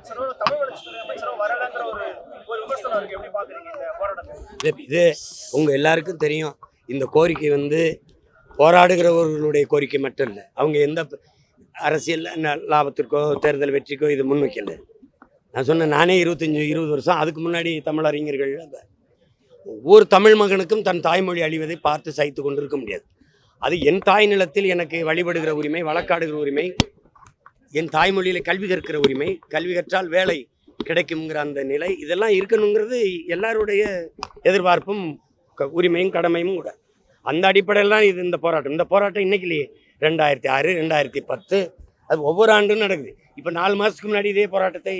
அமைச்சரோ தமிழ் வளர்ச்சித்துறை அமைச்சரோ வரலங்கிற ஒரு ஒரு விமர்சனம் இருக்கு. எப்படி பாக்குறீங்க இந்த போராட்டத்தை? இது உங்க உங்கள் எல்லாருக்கும் தெரியும். இந்த கோரிக்கை வந்து போராடுகிறவர்களுடைய கோரிக்கை மட்டும் இல்லை. அவங்க எந்த அரசியல் லாபத்திற்கோ தேர்தல் வெற்றிக்கோ இது முன்வைக்கல. நான் சொன்னேன் நானே இருபத்தஞ்சி இருபது வருஷம் அதுக்கு முன்னாடி தமிழறிஞர்கள் அந்த- ஒவ்வொரு தமிழ் மகனுக்கும் தன் தாய்மொழி அழிவதை பார்த்து சகித்து கொண்டிருக்க முடியாது. அது என் தாய் நிலத்தில் எனக்கு வழிபடுகிற உரிமை வழக்காடுகிற உரிமை என் தாய்மொழியில் கல்வி கற்கிற உரிமை கல்வி கற்றால் வேலை கிடைக்குங்கிற அந்த நிலை இதெல்லாம் இருக்கணுங்கிறது எல்லாருடைய எதிர்பார்ப்பும் க- உரிமையும் கடமையும் கூட. அந்த அடிப்படையில் தான் இது இந்த போராட்டம். இந்த போராட்டம் இன்னைக்கு இல்லையே. ரெண்டாயிரத்தி ஆறு ரெண்டாயிரத்தி பத்து அது ஒவ்வொரு ஆண்டும் நடக்குது. இப்போ நாலு மாதத்துக்கு முன்னாடி இதே போராட்டத்தை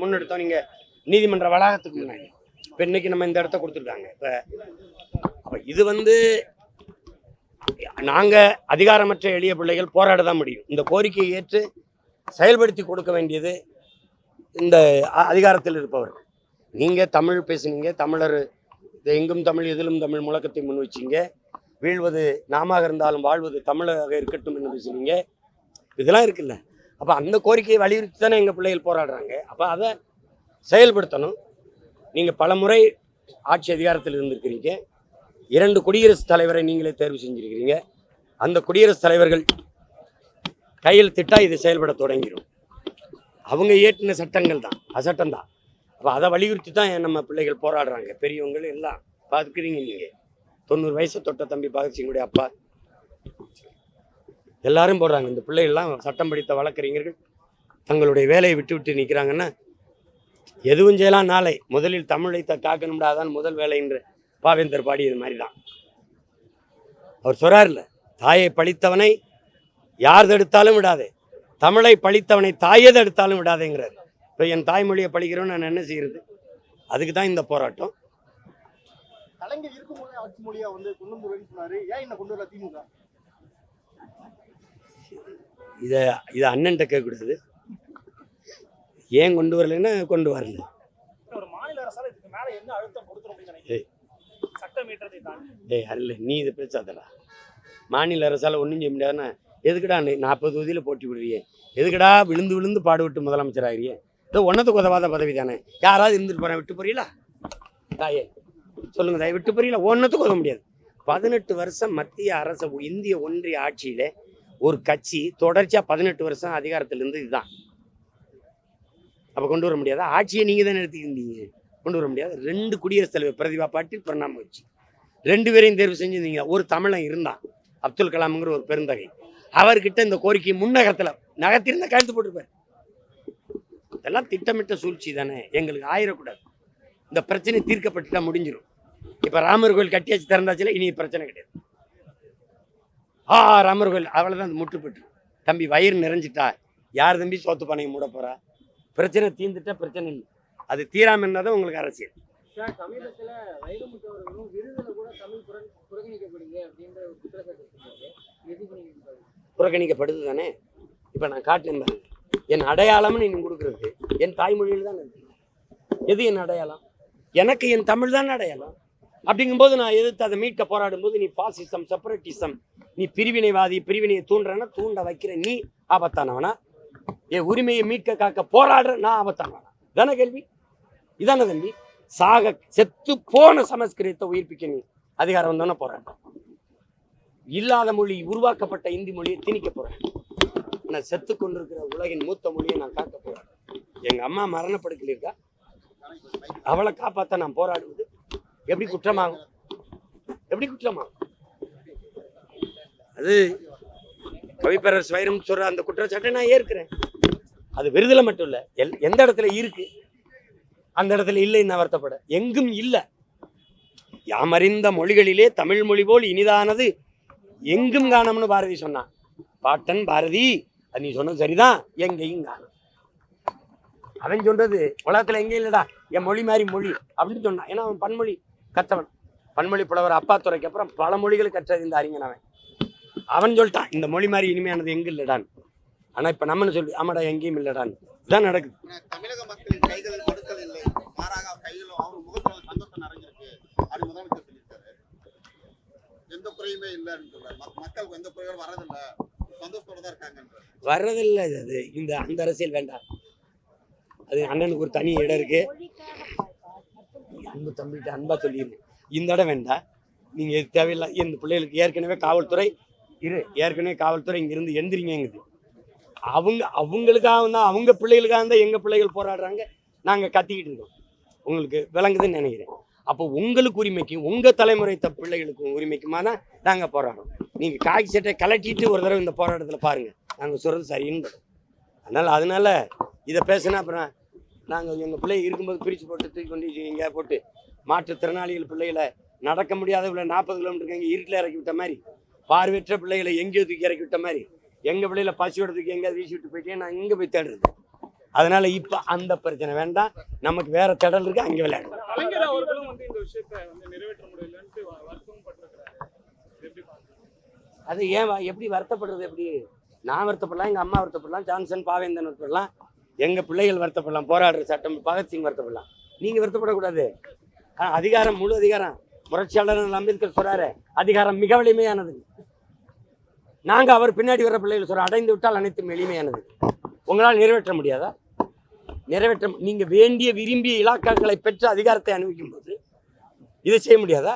முன்னெடுத்தோம். நீங்கள் நீதிமன்ற வளாகத்துக்கு முன்னாடி. இப்போ இன்னைக்கு நம்ம இந்த இடத்த கொடுத்துருக்காங்க. இப்போ அப்போ இது வந்து நாங்கள் அதிகாரமற்ற எளிய பிள்ளைகள் போராட தான் முடியும். இந்த கோரிக்கையை ஏற்று செயல்படுத்தி கொடுக்க வேண்டியது இந்த அதிகாரத்தில் இருப்பவர்கள். நீங்கள் தமிழ் பேசுனீங்க தமிழர் இது எங்கும் தமிழ் எதிலும் தமிழ் முழக்கத்தை முன் வச்சீங்க. வீழ்வது நாமாக இருந்தாலும் வாழ்வது தமிழாக இருக்கட்டும் என்று பேசுனீங்க. இதெல்லாம் இருக்குல்ல. அப்போ அந்த கோரிக்கையை வலியுறுத்தி தானே எங்கள் பிள்ளைகள் போராடுறாங்க. அப்போ அதை செயல்படுத்தணும். நீங்கள் பல முறை ஆட்சி அதிகாரத்தில் இருந்திருக்கிறீங்க. இரண்டு குடியரசுத் தலைவரை நீங்களே தேர்வு செஞ்சிருக்கிறீங்க. அந்த குடியரசுத் தலைவர்கள் கையெழுத்திட்டா இது செயல்பட தொடங்கிடும் அவங்க இயற்றின சட்டங்கள் தான். அசட்டம் தான். அப்போ அதை வலியுறுத்தி தான் நம்ம பிள்ளைகள் போராடுறாங்க. பெரியவங்க எல்லாம் பார்த்துக்கிறீங்க நீங்கள் தொண்ணூறு வயசு தொட்ட தம்பி பகத்சிங்குடைய அப்பா. எல்லாரும் போடுறாங்க. இந்த பிள்ளைகள்லாம் சட்டம் படித்த வழக்கறிஞர்கள் தங்களுடைய வேலையை விட்டு விட்டு நிற்கிறாங்கன்னா எதுவும் செய்யலாம். நாளை முதலில் தமிழை த காக்கணும்டாதான் முதல் வேலை என்று பாவேந்தர் பாடியது மாதிரி தான். அவர் சொல்கிறார்ல தாயை பழித்தவனை யார் தடுத்தாலும் விடாதே. தமிழை பழித்தவனை தாயே தடுத்தாலும் விடாதேங்கிறார். இப்போ என் தாய்மொழியை பழிக்கிறோன்னு நான் என்ன செய்யறது? அதுக்கு தான் இந்த போராட்டம். கலைஞர் இருக்கும்போது ஆட்சி மொழியா வந்து கொண்டு வந்துருவேன்னு சொன்னாரு. ஏன் என்ன கொண்டு வரல திமுக? இதை இதை அண்ணன்ட்ட கேட்கக்கூடாது. ஏன் கொண்டு வரலைன்னா கொண்டு வரல ஏய். அல்ல நீ இதை பேசாதடா. மாநில அரசால் ஒன்றும் செய்ய முடியாதுன்னா எதுக்குடா நாற்பது தொகுதியில் போட்டி விடுறியே எதுக்குடா விழுந்து விழுந்து பாடுபட்டு முதலமைச்சர் ஆகிறியே இதோ ஒன்றத்துக்கு உதவாத பதவி தானே. யாராவது இருந்துட்டு போகிறேன் விட்டு போறீங்களா? தாயே சொல்லுங்க தாயே விட்டு போறீங்களா? ஒன்றத்துக்கு உதவ முடியாது. பதினெட்டு வருஷம் மத்திய அரசு இந்திய ஒன்றிய ஆட்சியில் ஒரு கட்சி தொடர்ச்சியாக பதினெட்டு வருஷம் அதிகாரத்திலிருந்து இதுதான். அப்போ கொண்டு வர முடியாது? ஆட்சியை நீங்கள் தான் எடுத்துக்கிட்டீங்க கொண்டு வர முடியாது. ரெண்டு குடியரசுத் தலைவர் பிரதிபா பாட்டி பிரணாம் வச்சு ரெண்டு பேரையும் தேர்வு செஞ்சுருந்தீங்க. ஒரு தமிழன் இருந்தான். அப்துல் கலாம்ங்கிற ஒரு பெருந்தகை. அவர்கிட்ட இந்த கோரிக்கை முன்னகரத்தில் நகர்த்திருந்தா கழுத்து போட்டிருப்பார். இதெல்லாம் திட்டமிட்ட சூழ்ச்சி தானே. எங்களுக்கு ஆயிடக்கூடாது இந்த பிரச்சனை தீர்க்கப்பட்டுட்டா முடிஞ்சிடும் இப்போ ராமர் கோயில் கட்டியாச்சு திறந்தாச்சுல இனி பிரச்சனை கிடையாது. ஆ ராமர் கோயில் அவ்வளோதான் முட்டுப்பட்டு தம்பி வயிறு நிறைஞ்சிட்டா யார் தம்பி சோத்து பானையை மூட போறா? பிரச்சனை தீர்ந்துட்டா பிரச்சனை இல்லை. அது தீராம இருந்தால் தான் உங்களுக்கு அரசியல். சார் புறக்கணிக்கப்படுது தானே இப்போ நான் காட்டினேன் பாருங்க. என் அடையாளம்னு நீ கொடுக்குறது என் தாய்மொழியில் தான் இருக்கு எது என் அடையாளம்? எனக்கு என் தமிழ் தான் அடையாளம்? அப்படிங்கும்போது நான் எதிர்த்து அதை மீட்க போராடும்போது நீ பாசிசம் செப்பரேட்டிசம் நீ பிரிவினைவாதி பிரிவினையை தூண்டுறனா தூண்ட வைக்கிற நீ ஆபத்தானவனா? என் உரிமையை மீட்க காக்க போராடுற நான் ஆபத்தானவனா? தானே கேள்வி? இதானே தம்பி? சாக செத்து போன சமஸ்கிருதத்தை உயிர்ப்பிக்க நீ அதிகாரம் வந்தோன்னே போராட்டம் இல்லாத மொழி உருவாக்கப்பட்ட இந்தி மொழியை திணிக்க போறேன். நான் செத்து கொண்டிருக்கிற உலகின் மூத்த மொழியை நான் காக்க போறேன். எங்க அம்மா மரணப்படுக்கையில் இருக்கா அவளை காப்பாத்த நான் போராடுவது எப்படி குற்றமாகும்? எப்படி குற்றமாகும்? அது கவிப்பரசு வைரம் சொல்ற அந்த குற்றச்சாட்டை நான் ஏற்கிறேன். அது விருதுல மட்டும் இல்ல. எல் எந்த இடத்துல இருக்கு? அந்த இடத்துல இல்லைன்னு நான் வருத்தப்பட. எங்கும் இல்லை. யாமறிந்த மொழிகளிலே தமிழ் மொழி போல் இனிதானது எங்கும் காணோம்னு பாரதி சொன்னான். பாட்டன் பாரதி அது நீ சொன்னது சரிதான். எங்கேயும் காணும். அவன் சொல்றது உலகத்துல எங்கேயும் இல்லடா. என் மொழி மாதிரி மொழி அப்படின்னு சொன்னான். ஏன்னா அவன் பன்மொழி கற்றவன். பன்மொழி புலவர் அப்பா துறைக்கு அப்புறம் பல மொழிகளை இந்த அறிஞன் அவன். அவன் சொல்லிட்டான் இந்த மொழி மாதிரி இனிமையானது எங்க இல்லடான்னு. ஆனா இப்ப நம்மன்னு சொல்லி ஆமாடா எங்கேயும் இல்லடான்னு. இதான் நடக்குது. தமிழக மக்களின் கைகள் கொடுக்கல் மாறாக கைகளும் அவர் முகத்தில் சந்தோஷம் நிறைஞ்சிருக்கு. அது முதல் எந்த குறையுமே இல்லைன்னு சொல்றாரு. மக்களுக்கு எந்த குறைகளும் வரதில்லை சந்தோஷத்தோட தான் வர்றதில்லை அது. இந்த அந்த அரசியல் வேண்டாம். அது அண்ணனுக்கு ஒரு தனி இடம் இருக்கு. அன்பு தம்பிகிட்ட அன்பா சொல்லிடுங்க இந்த இடம் வேண்டாம். நீங்க இது தேவையில்லை. இந்த பிள்ளைகளுக்கு ஏற்கனவே காவல்துறை இரு. ஏற்கனவே காவல்துறை இங்கிருந்து எந்திரிங்கங்குது அவங்க அவங்களுக்காக தான் அவங்க பிள்ளைகளுக்காக தான் எங்க பிள்ளைகள் போராடுறாங்க? நாங்க கத்திக்கிட்டு இருக்கோம். உங்களுக்கு விளங்குதுன்னு நினைக்கிறேன். அப்போ உங்களுக்கு உரிமைக்கும் உங்க தலைமுறை த பிள்ளைகளுக்கும் உரிமைக்குமா நாங்கள் போராடுறோம். நீங்கள் காக்கி சட்டை கலட்டிட்டு ஒரு தடவை இந்த போராட்டத்தில் பாருங்கள் நாங்கள் சொல்கிறது சரின்னு. அதனால் அதனால் அதனால இதை பேசினா அப்புறம் நாங்கள் எங்கள் பிள்ளை இருக்கும்போது பிரித்து போட்டு தூக்கி கொண்டு இங்கே போட்டு மாற்றுத்திறனாளிகள் பிள்ளைகளை நடக்க முடியாத பிள்ளை நாற்பது கிலோமீட்டருக்கு எங்கே இருட்டில் இறக்கி விட்ட மாதிரி பார்வையற்ற பிள்ளைகளை எங்கேயோ தூக்கி இறக்கி விட்ட மாதிரி எங்கள் பிள்ளைகளை பசியோட தூக்கி எங்கேயாவது வீசி விட்டு போயிட்டே நான் இங்கே போய் தேடுறது. அதனால இப்போ அந்த பிரச்சனை வேண்டாம். நமக்கு வேற திடல் இருக்கு அங்கே விளையாடுவோம் கலைஞர் அவர்களும் வந்து இந்த விஷயத்தை வந்து நிறைவேற்ற முடியலன்ட்டு வ- வருத்தமும் பட்டிருக்கிறாரு எப்படி பாக்குறீங்க? அது ஏன் எப்படி வருத்தப்படுறது எப்படி? நான் வருத்தப்படலாம் எங்கள் அம்மா வருத்தப்படலாம் ஜான்சன் பாவேந்தன் வருத்தப்படலாம் எங்கள் பிள்ளைகள் வருத்தப்படலாம் போராடுற சட்டம் பகத்சிங் வருத்தப்படலாம். நீங்கள் வருத்தப்படக்கூடாது. ஆ, அதிகாரம் முழு அதிகாரம். புரட்சியாளர் அம்பேத்கர் சொல்கிறாரு அதிகாரம் மிக எளிமையானது நாங்கள் அவர் பின்னாடி வர பிள்ளைகள் சொல்கிறோம் அடைந்து விட்டால் அனைத்தும் எளிமையானது. உங்களால் நிறைவேற்ற முடியாதா? நிறைவேற்ற நீங்கள் வேண்டிய விரும்பிய இலாக்காக்களை பெற்று அதிகாரத்தை அனுபவிக்கும் போது இதை செய்ய முடியாதா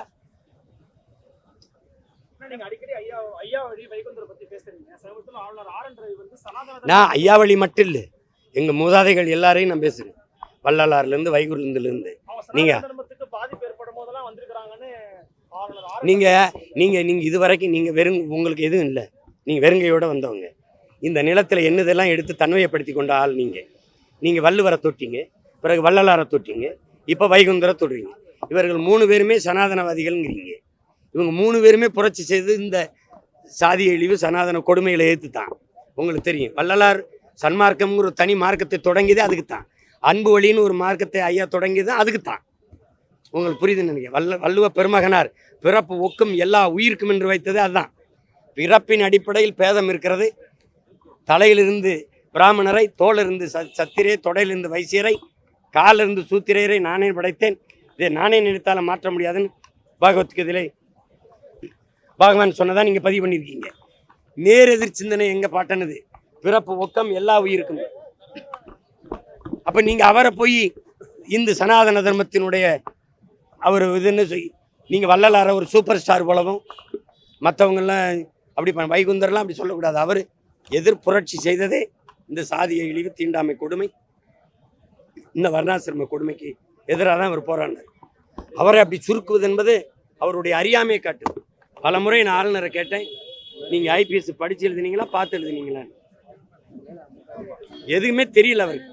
ஆனா நீங்க அடிக்கடி ஐயா ஐயா வழி வைகுந்தரை பத்தி பேசுறீங்க சமீபத்தில் ஆளுநர் ஆர் என் ரவி வந்து நான் ஐயாவளி மட்டும் இல்லை எங்கள் மூதாதைகள் எல்லாரையும் நான் பேசுகிறேன் வள்ளலார்லேருந்து வைகுண்டத்துலேருந்து அவங்க நீங்க- சனாதன தர்மத்துக்கு பாதிப்பு ஏற்படும் போதெல்லாம் வந்திருக்கிறாங்கன்னு ஆளுநர் ஆர் என் நீங்கள் நீங்கள் நீங்கள் இது வரைக்கும் நீங்கள் வெறும் உங்களுக்கு எதுவும் இல்லை. நீங்கள் வெறுங்கையோட வந்தவங்க. இந்த நிலத்தில் என்னதெல்லாம் எடுத்து தன்மையப்படுத்தி கொண்ட ஆள் நீங்கள் நீங்கள் வள்ளுவரை தொட்டீங்க பிறகு வள்ளலாரை தொட்டீங்க இப்போ வைகுந்தரை தொடுறீங்க. இவர்கள் மூணு பேருமே சனாதனவாதிகள்ங்கிறீங்க. இவங்க மூணு பேருமே புரட்சி செய்து இந்த சாதி இழிவு சனாதன கொடுமைகளை ஏற்று தான் உங்களுக்கு தெரியும். வள்ளலார் சன்மார்க்கம்ங்கிற ஒரு தனி மார்க்கத்தை தொடங்கியதே அதுக்கு தான் அன்பு வழின்னு ஒரு மார்க்கத்தை ஐயா தொடங்கியது அதுக்கு தான் உங்களுக்கு புரியுதுன்னு நினைக்கிறேன். வல்ல வள்ளுவ பெருமகனார் பிறப்பு ஒக்கும் எல்லா உயிருக்கும் என்று வைத்தது அதுதான். பிறப்பின் அடிப்படையில் பேதம் இருக்கிறது. தலையிலிருந்து பிராமணரை தோளிலிருந்து ச சத்திரே தொடையிலிருந்து வைசியரை காலிலிருந்து சூத்திரையரை நானே படைத்தேன். இதை நானே நினைத்தாலும் மாற்ற முடியாதுன்னு பகவத்கீதையிலே பகவான் சொன்னதா நீங்க பதிவு பண்ணியிருக்கீங்க நேரெதிர் சிந்தனை எங்க பாட்டனது? பிறப்பு ஒக்கம் எல்லா உயிருக்கும். அப்ப நீங்க அவரை போய் இந்து சனாதன தர்மத்தினுடைய அவர் இதுன்னு சொல்லி நீங்கள் வள்ளலார ஒரு சூப்பர் ஸ்டார் போலவும் மற்றவங்கெல்லாம் அப்படி வைகுந்தர்லாம் அப்படி சொல்லக்கூடாது. அவர் எதிர் புரட்சி செய்ததே இந்த சாதியை இழிவு தீண்டாமை கொடுமை இந்த வர்ணாசிரம கொடுமைக்கு எதிராக தான் அவர் போராடினார். அவரை அப்படி சுருக்குவது என்பது அவருடைய அறியாமையை காட்டுது. பல முறை நான் ஆளுநரை கேட்டேன். நீங்கள் ஐபிஎஸ் படித்து எழுதுனீங்களா பார்த்து எழுதுனீங்களா? எதுவுமே தெரியல அவருக்கு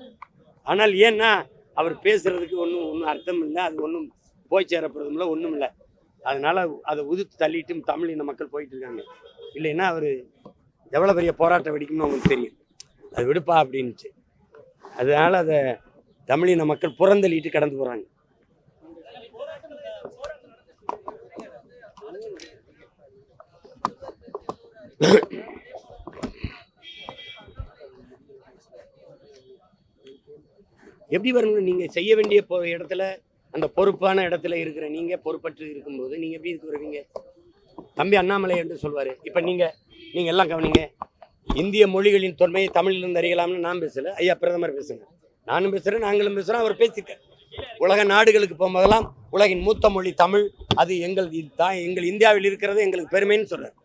ஆனால் ஏன்னா அவர் பேசுறதுக்கு ஒன்றும் ஒன்றும் அர்த்தம் இல்லை. அது ஒன்றும் போய் சேரப்படுறதும் இல்லை ஒன்றும் இல்லை. அதனால் அதை உதுத்து தள்ளிட்டும் தமிழ் மக்கள் போயிட்டு இருக்காங்க. இல்லைன்னா அவர் எவ்வளோ பெரிய போராட்டம் வெடிக்கும்னு அவங்களுக்கு தெரியும். அது விடுப்பா அப்படின்ட்டு அதனால் அதை தமிழின மக்கள் புறந்தள்ளிட்டு கடந்து போகிறாங்க எப்படி வரணும் நீங்கள் செய்ய வேண்டிய பொ இடத்துல அந்த பொறுப்பான இடத்துல இருக்கிற நீங்கள் பொறுப்பற்று இருக்கும்போது நீங்கள் எப்படி இதுக்கு வருவீங்க? தம்பி அண்ணாமலை என்று சொல்வாரு. இப்போ நீங்கள் நீங்கள் எல்லாம் கவனிங்க. இந்திய மொழிகளின் தொன்மையை தமிழிலிருந்து அறியலாம்னு நான் பேசல. ஐயா பிரதமர் பேசுங்க. நானும் பேசுகிறேன் நாங்களும் பேசுறோம். அவர் பேசிக்க. உலக நாடுகளுக்கு போகும்போதெல்லாம் உலகின் மூத்த மொழி தமிழ். அது எங்கள் தான் எங்கள் இந்தியாவில் இருக்கிறது எங்களுக்கு பெருமைன்னு சொல்றாரு.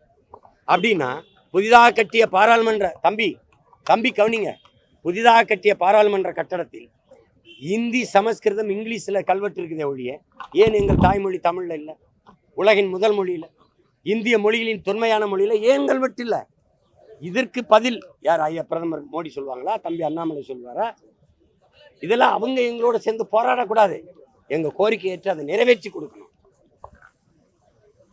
அப்படின்னா புதிதாக கட்டிய பாராளுமன்ற தம்பி தம்பி கவனிங்க. புதிதாக கட்டிய பாராளுமன்ற கட்டடத்தில் இந்தி சமஸ்கிருதம் இங்கிலீஷில் கல்வெட்டு இருக்குதே ஒழிய ஏன் எங்கள் தாய்மொழி தமிழில் இல்லை? உலகின் முதல் மொழியில் இந்திய மொழிகளின் தொன்மையான மொழியில் ஏன் கல்வெட்டு இல்லை? இதற்கு பதில் யார்? ஐயா பிரதமர் மோடி சொல்லுவாங்களா தம்பி அண்ணாமலை சொல்வாரா? இதெல்லாம் அவங்க எங்களோட சேர்ந்து போராடக்கூடாது. எங்கள் கோரிக்கை ஏற்று அதை நிறைவேற்றி கொடுக்கணும்.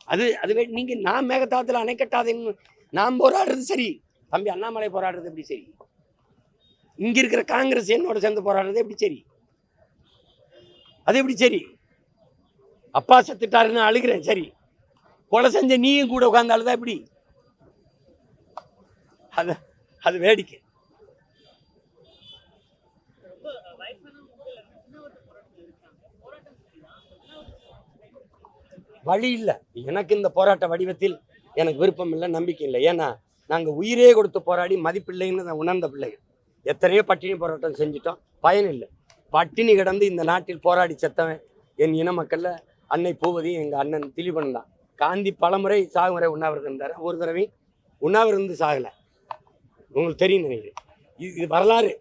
அது அதுவே நீங்கள் நான் மேகதாத்தில் அணை கட்டாதேன்னு நான் போராடுறது சரி. தம்பி அண்ணாமலை போராடுறது எப்படி சரி? இங்கே இருக்கிற காங்கிரஸ் என்னோட சேர்ந்து போராடுறது எப்படி சரி? அது எப்படி சரி? அப்பா செத்துட்டாருன்னு அழுகிறேன் சரி. கொலை செஞ்ச நீயும் கூட உட்காந்து அழுதா எப்படி? அது அது வேடிக்கை. வழி இல்லை. எனக்கு இந்த போராட்ட வடிவத்தில் எனக்கு விருப்பம் இல்லை நம்பிக்கை இல்லை. ஏன்னா நாங்கள் உயிரே கொடுத்து போராடி மதிப்பில்லைன்னு நான் உணர்ந்த பிள்ளைகள். எத்தனையோ பட்டினி போராட்டம் செஞ்சிட்டோம். பயன் இல்லை. பட்டினி கிடந்து இந்த நாட்டில் போராடி செத்தவன் என் இன மக்களில் அன்னை பூவதி எங்கள் அண்ணன் திலீபன் தான். காந்தி பலமுறை சாகுமுறை உண்ணாவிரதம் இருந்தார். ஒரு தடவை உண்ணாவிரதம் இருந்து சாகலை. உங்களுக்கு தெரியும் நினைக்கிறேன். இது இது வரலாறு.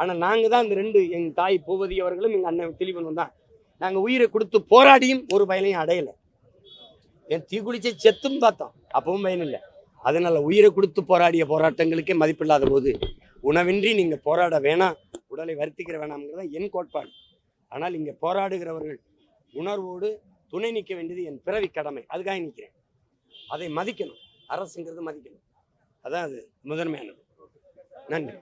ஆனால் நாங்கள் தான் இந்த ரெண்டு எங்கள் தாய் பூவதி அவர்களும் எங்கள் அண்ணன் திலீபனும் தான். நாங்கள் உயிரை கொடுத்து போராடியும் ஒரு பயனையும் அடையலை. என் தீக்குளிச்சை செத்தும் பார்த்தோம். அப்பவும் பயன் இல்லை. அதனால உயிரை கொடுத்து போராடிய போராட்டங்களுக்கே மதிப்பில்லாத போது உணவின்றி நீங்கள் போராட வேணாம் உடலை வருத்திக்கிற வேணாம்ங்கிறத என் கோட்பாடு. ஆனால் இங்கே போராடுகிறவர்கள் உணர்வோடு துணை நிற்க வேண்டியது என் பிறவி கடமை. அதுக்காக நிற்கிறேன் அதை மதிக்கணும். அரசுங்கிறது மதிக்கணும். அதான் அது முதன்மையானது. நன்றி.